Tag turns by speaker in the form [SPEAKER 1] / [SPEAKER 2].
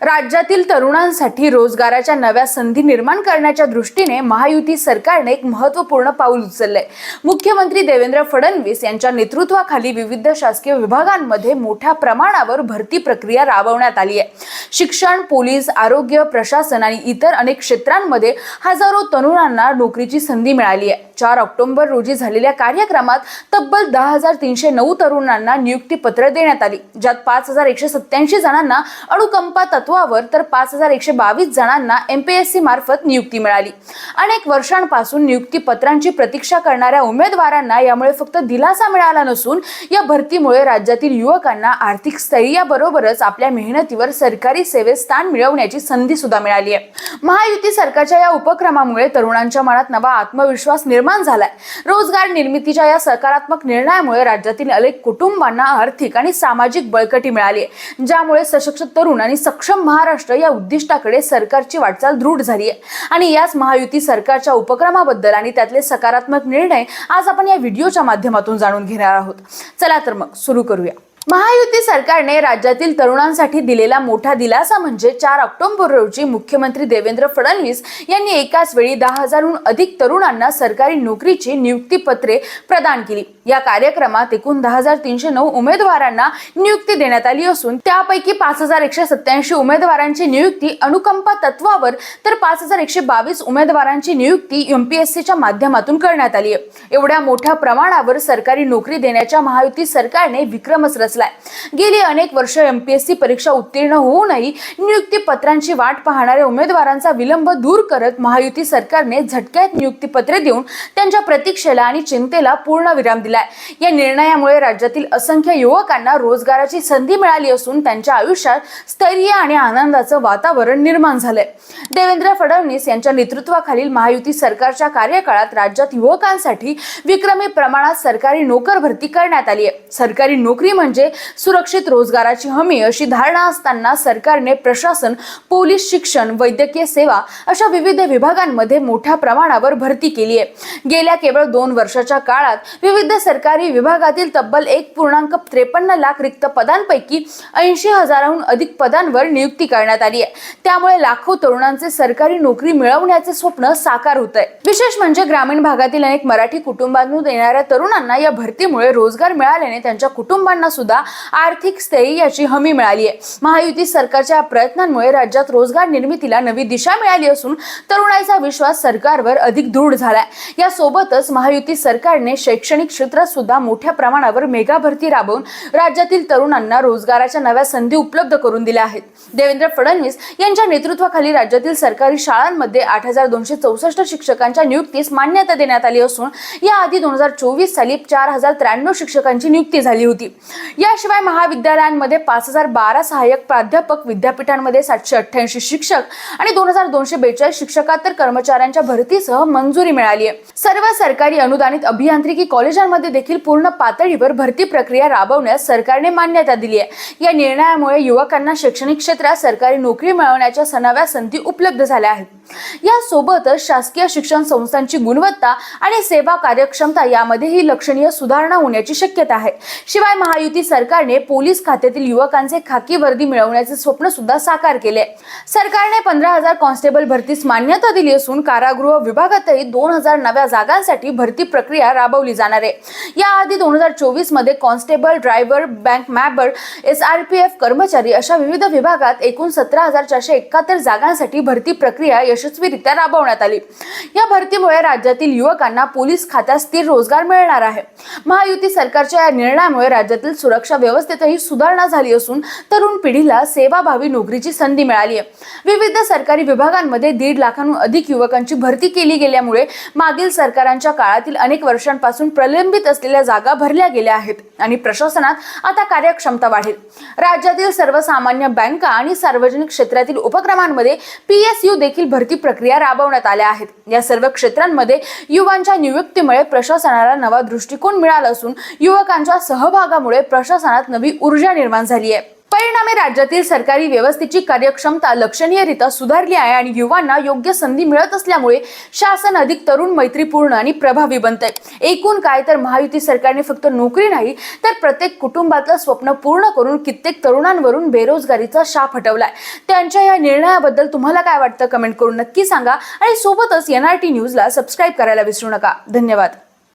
[SPEAKER 1] राज्यातील तरुणांसाठी रोजगाराच्या नव्या संधी निर्माण करण्याच्या दृष्टीने महायुती सरकारने एक महत्त्वपूर्ण पाऊल उचललंय. मुख्यमंत्री देवेंद्र फडणवीस यांच्या नेतृत्वाखाली विविध शासकीय विभागांमध्ये मोठ्या प्रमाणावर भरती प्रक्रिया राबवण्यात आली आहे शिक्षण पोलीस आरोग्य प्रशासन आणि इतर अनेक क्षेत्रांमध्ये हजारो तरुणांना नोकरीची संधी मिळाली आहे चार ऑक्टोबर रोजी झालेल्या कार्यक्रमात तब्बल दहा हजार तीनशे नऊ तरुणांना नियुक्तीपत्र देण्यात आली ज्यात पाच हजार एकशे सत्याऐंशी जणांना अणुकंपा तत्वावर तर पाच हजार एकशे बावीस जणांना एमपीएससी मार्फत नियुक्ती मिळाली. अनेक वर्षांपासून नियुक्तीपत्रांची प्रतीक्षा करणाऱ्या उमेदवारांना यामुळे फक्त दिलासा मिळाला नसून या भरतीमुळे राज्यातील युवकांना आर्थिक स्थैर्याबरोबरच आपल्या मेहनतीवर सरकारी सेवेत स्थान मिळवण्याची संधी सुद्धा मिळाली आहे. महायुती सरकारच्या या उपक्रमामुळे तरुणांच्या मनात नवा आत्मविश्वास निर्माण निर्माण झालाय. रोजगार निर्मितीच्या या सकारात्मक निर्णयामुळे राज्यातील अनेक कुटुंबांना आर्थिक आणि सामाजिक बळकटी मिळाली आहे ज्यामुळे सशक्त तरुण आणि सक्षम महाराष्ट्र या उद्दिष्टाकडे सरकारची वाटचाल दृढ झाली आहे. आणि याच महायुती सरकारच्या उपक्रमाबद्दल आणि त्यातले सकारात्मक निर्णय आज आपण या व्हिडिओच्या माध्यमातून जाणून घेणार आहोत. चला तर मग सुरू करूया. महायुती सरकारने राज्यातील तरुणांसाठी दिलेला मोठा दिलासा म्हणजे चार ऑक्टोबर रोजी मुख्यमंत्री देवेंद्र फडणवीस यांनी एकाच वेळी दहा हजारहून अधिक तरुणांना सरकारी नोकरीची नियुक्तीपत्रे प्रदान केली. या कार्यक्रमात एकूण दहा हजार तीनशे नऊ उमेदवारांना नियुक्ती देण्यात आली असून त्यापैकी पाच हजार एकशे सत्याऐंशी उमेदवारांची नियुक्ती अनुकंपा तत्वावर तर पाच हजार एकशे बावीस उमेदवारांची नियुक्ती एमपीएससीच्या माध्यमातून करण्यात आली आहे. एवढ्या मोठ्या प्रमाणावर सरकारी नोकरी देण्याच्या महायुती सरकारने विक्रमच रचला. रचलाय गेली अनेक वर्ष एमपीएससी परीक्षा उत्तीर्ण होऊनही नियुक्ती पत्रांची वाट पाहणाऱ्या उमेदवारांचा विलंब दूर करत महायुती सरकारने झटक्यात नियुक्तीपत्रे देऊन त्यांच्या प्रतीक्षेला आणि चिंतेला पूर्ण विराम दिलाय. या निर्णयामुळे राज्यातील असंख्य युवकांना रोजगाराची संधी मिळाली असून त्यांच्या आयुष्यात स्थैर्य आणि आनंदाचं वातावरण निर्माण झालंय. देवेंद्र फडणवीस यांच्या नेतृत्वाखालील महायुती सरकारच्या कार्यकाळात राज्यात युवकांसाठी विक्रमी प्रमाणात सरकारी नोकर भरती करण्यात आली आहे सरकारी नोकरी म्हणजे सुरक्षित रोजगाराची हमी अशी धारणा असताना सरकारने प्रशासन पोलीस शिक्षण वैद्यकीय सेवा अशा विविध विभागांमध्ये मोठ्या प्रमाणावर भरती केली आहे. गेल्या केवळ दोन वर्षाच्या काळात विविध सरकारी विभागातील तब्बल एक पूर्णांक त्रेपन्न लाख रिक्त पदांपैकी ऐंशी हजाराहून अधिक पदांवर नियुक्ती करण्यात आली आहे. त्यामुळे लाखो तरुणांचे सरकारी नोकरी मिळवण्याचे स्वप्न साकार होत आहे. विशेष म्हणजे ग्रामीण भागातील अनेक मराठी कुटुंबांतून येणाऱ्या तरुणांना या भरतीमुळे रोजगार मिळाल्याने त्यांच्या कुटुंबांना सुद्धा आर्थिक स्थैर्याची हमी मिळाली आहे. महायुती सरकारच्या प्रयत्नांमुळे राज्यात रोजगार निर्मितीला नवी दिशा मिळाली असून तरुणाईचा विश्वास सरकारवर अधिक दृढ झालाय. यासोबतच महायुती सरकारने शैक्षणिक क्षेत्रात सुद्धा मोठ्या प्रमाणावर मेगा भरती राबवून राज्यातील तरुणांना रोजगाराच्या नव्या संधी उपलब्ध करून दिल्या आहेत. देवेंद्र फडणवीस यांच्या नेतृत्वाखाली राज्यातील सरकारी शाळांमध्ये आठ हजार दोनशे चौसष्ट शिक्षकांच्या नियुक्तीस मान्यता देण्यात आली असून याआधी दोन हजार चोवीस साली चार हजार त्र्याण्णव शिक्षकांची नियुक्ती झाली होती. याशिवाय महाविद्यालयांमध्ये पाच हजार बारा सहाय्यक प्राध्यापक विद्यापीठांमध्ये सातशे अठ्ठ्याऐंशी शिक्षक आणि दोन हजार दोनशे बेचाळीस शिक्षकातर कर्मचाऱ्यांच्या भरतीसह मंजुरी मिळाली आहे. सर्व सरकारी अनुदानित अभियांत्रिकी कॉलेजांमध्ये देखील पूर्ण पातळीवर भरती प्रक्रिया राबवण्यास सरकारने मान्यता दिली आहे. या निर्णयामुळे युवकांना शैक्षणिक क्षेत्रात सरकारी नोकरी मिळवण्याच्या सनाव्या संधी उपलब्ध झाल्या आहेत. यासोबतच शासकीय शिक्षण संस्थांची गुणवत्ता आणि सेवा कार्यक्षमता यामध्येही लक्षणीय सुधारणा होण्याची शक्यता आहे. शिवाय महायुती सरकारने पोलीस खात्यातील युवकांचे खाकी वर्दी मिळवण्याचे स्वप्न सुद्धा साकार केले. सरकारने पंधरा हजार कॉन्स्टेबल भरतीस मान्यता दिली असून कारागृह विभागातही दोन हजार नव्या जागांसाठी भरती प्रक्रिया राबवली जाणार आहे. याआधी दोन हजार चोवीसमध्ये कॉन्स्टेबल ड्रायव्हर बँक मॅबर एस आर पी एफ कर्मचारी अशा विविध विभागात एकूण सतरा हजार चारशे एकाहत्तर जागांसाठी भरती प्रक्रिया यशस्वीरित्या राबवण्यात आली. या भरतीमुळे राज्यातील युवकांना पोलीस खात्यात स्थिर रोजगार मिळणार आहे. महायुती सरकारच्या या निर्णयामुळे राज्यातील सुरक्षा व्यवस्थेतही सुधारणा झाली असून तरुण पिढीला सेवाभावी नोकरीची संधी मिळाली आहे. विविध सरकारी विभागांमध्ये दीड लाखांहून अधिक युवकांची भरती केली गेल्यामुळे मागील सरकारांच्या काळातील अनेक वर्षांपासून प्रलंबित असलेल्या जागा भरल्या गेल्या आहेत आणि प्रशासनात आता कार्यक्षमता वाढेल. राज्यातील सर्वसामान्य बँका आणि सार्वजनिक क्षेत्रातील उपक्रमांमध्ये पीएसयू देखील भरती भरती प्रक्रिया राबवण्यात आल्या आहेत. या सर्व क्षेत्रांमध्ये युवांच्या नियुक्तीमुळे प्रशासनाला नवा दृष्टिकोन मिळाला असून युवकांच्या सहभागामुळे प्रशासनात नवी ऊर्जा निर्माण झाली आहे. परिणामी राज्यातील सरकारी व्यवस्थेची कार्यक्षमता लक्षणीयरित्या सुधारली आहे आणि युवांना योग्य संधी मिळत असल्यामुळे शासन अधिक तरुण मैत्रीपूर्ण आणि प्रभावी बनत आहे एकूण काय तर महायुती सरकारने फक्त नोकरी नाही तर प्रत्येक कुटुंबातलं स्वप्न पूर्ण करून कित्येक तरुणांवरून बेरोजगारीचा शाप हटवलाय. त्यांच्या या निर्णयाबद्दल तुम्हाला काय वाटतं? कमेंट करून नक्की सांगा आणि सोबतच एनआरटी न्यूजला सबस्क्राईब करायला विसरू नका. धन्यवाद.